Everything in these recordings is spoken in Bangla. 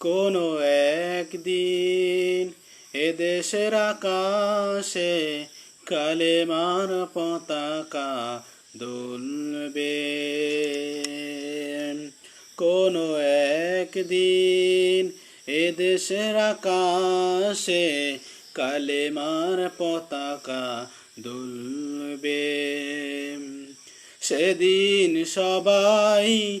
কোনো একদিন এদেশের আকাশে কালেমার পতাকা দুলবে। কোনো একদিন এদেশের আকাশে কালেমার পতাকা দুলবে। সেদিন সবাই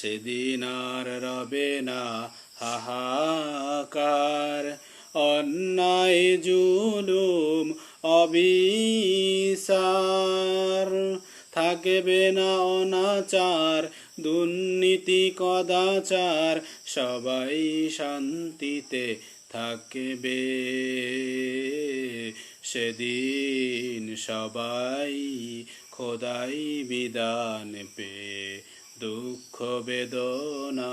সেদিন আর রবে না হাহাকার। অন্যায় জুলুম অবিচার। থাকবে না অনাচার, দুর্নীতি কদাচার, সবাই শান্তিতে থাকবে। সেদিন সবাই খোদাই বিধান পে দুঃখ বেদনা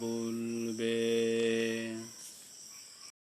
ভুলবে